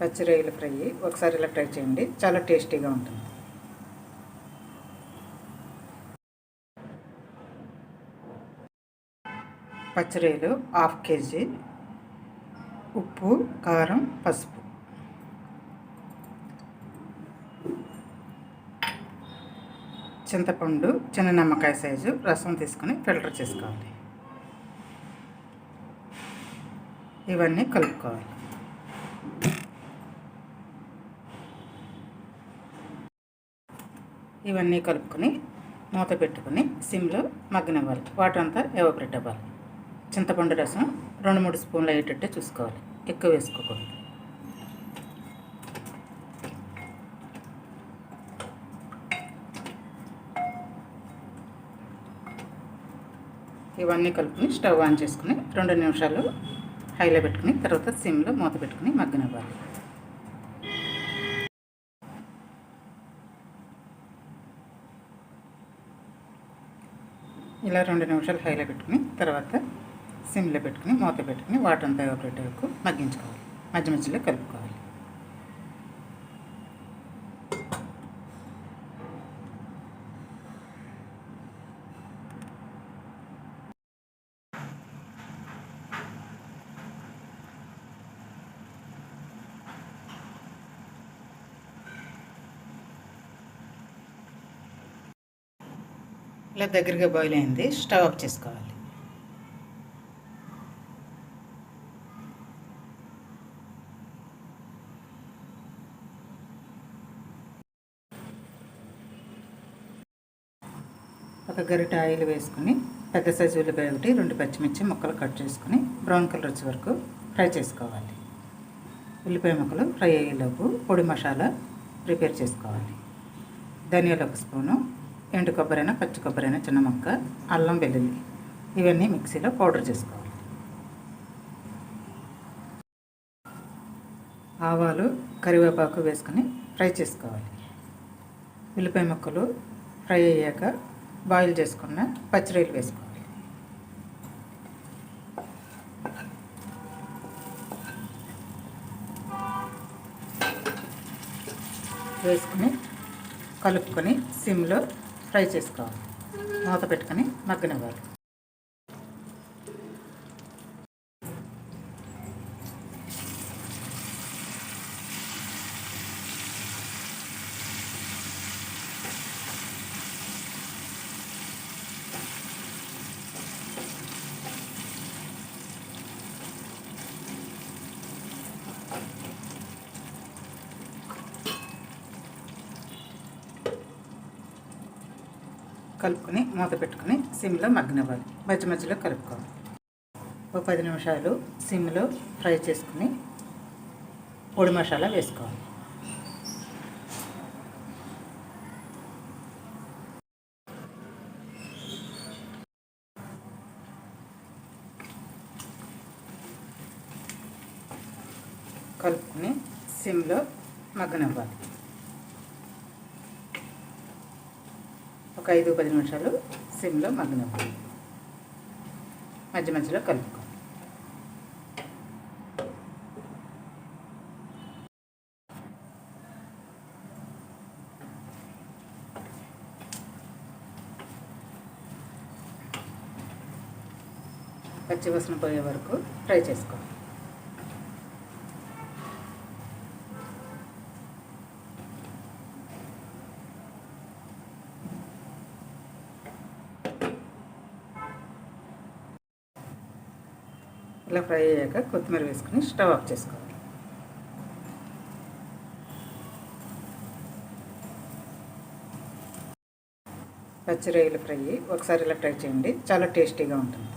పచ్చి రొయ్యలు ఫ్రై. ఒకసారి ఇలా ట్రై చేయండి. చాలా టేస్టీగా ఉంటుంది. పచ్చి రొయ్యలు హాఫ్ కేజీ. ఉప్పు కారం పసుపు. చింతపండు చిన్న నిమ్మకాయ సైజు. రసం తీసుకొని ఫిల్టర్ చేసుకోవాలి. ఇవన్నీ కలుపుకోవాలి. ఇవన్నీ కలుపుకొని మూత పెట్టుకుని సిమ్లో మగ్గనివ్వాలి. వాటర్ అంతా ఎవాపరేట్ అవ్వాలి. చింతపండు రసం రెండు మూడు స్పూన్లు అయ్యేటట్టే చూసుకోవాలి. ఎక్కువ వేసుకోకూడదు. ఇవన్నీ కలుపుకొని స్టవ్ ఆన్ చేసుకుని రెండు నిమిషాలు హైలో పెట్టుకుని తర్వాత సిమ్లో మూత పెట్టుకుని మగ్గనివ్వాలి. ఇలా రెండు నిమిషాలు హైలో పెట్టుకుని తర్వాత సిమ్లో పెట్టుకుని మూత పెట్టుకుని వాటర్ అంతా ఎవాపరేట్ వరకు మగ్గించుకోవాలి. మధ్య మధ్యలో కలుపుకోవాలి. ఇలా దగ్గరగా బాయిల్ అయింది. స్టవ్ ఆఫ్ చేసుకోవాలి. ఒక గరిట ఆయిల్ వేసుకుని పెద్ద సైజు ఉల్లిపాయ ఒకటి రెండు పచ్చిమిర్చి ముక్కలు కట్ చేసుకుని బ్రౌన్ కలర్ వచ్చే వరకు ఫ్రై చేసుకోవాలి. ఉల్లిపాయ ముక్కలు ఫ్రై అయ్యేలోపు పొడి మసాలా ప్రిపేర్ చేసుకోవాలి. ధనియాలు ఒక స్పూను ఎండు కొబ్బరైనా పచ్చి కొబ్బరైనా చిన్న మొక్క అల్లం వెల్లుల్లి. ఇవన్నీ మిక్సీలో పౌడర్ చేసుకోవాలి. ఆవాలు కరివేపాకు వేసుకొని ఫ్రై చేసుకోవాలి. ఉల్లిపాయ ముక్కలు ఫ్రై అయ్యాక బాయిల్ చేసుకున్న పచ్చిరొయ్యలు వేసుకోవాలి. వేసుకుని కలుపుకొని సిమ్లో ఫ్రై చేసుకోవాలి. మూత పెట్టుకొని మగ్గనివ్వాలి. కలుపుకొని మూత పెట్టుకొని సిమ్లో మగ్గనివ్వాలి. మధ్య మధ్యలో కలుపుకోవాలి. ఒక పది నిమిషాలు సిమ్లో ఫ్రై చేసుకుని పొడి మసాలా వేసుకోవాలి. కలుపుకొని సిమ్లో మగ్గనివ్వాలి. ఒక ఐదు పది నిమిషాలు సిమ్లో మగ్గనివ్వాలి మధ్య మధ్యలో కలుపుకో. పచ్చివసన పోయే వరకు ఫ్రై చేసుకోవాలి ఇలా ఫ్రై అయ్యాక కొత్తిమీర వేసుకుని స్టవ్ ఆఫ్ చేసుకోవాలి. పచ్చి రొయ్యలు ఫ్రై ఒకసారి ఇలా ట్రై చేయండి. చాలా టేస్టీగా ఉంటుంది.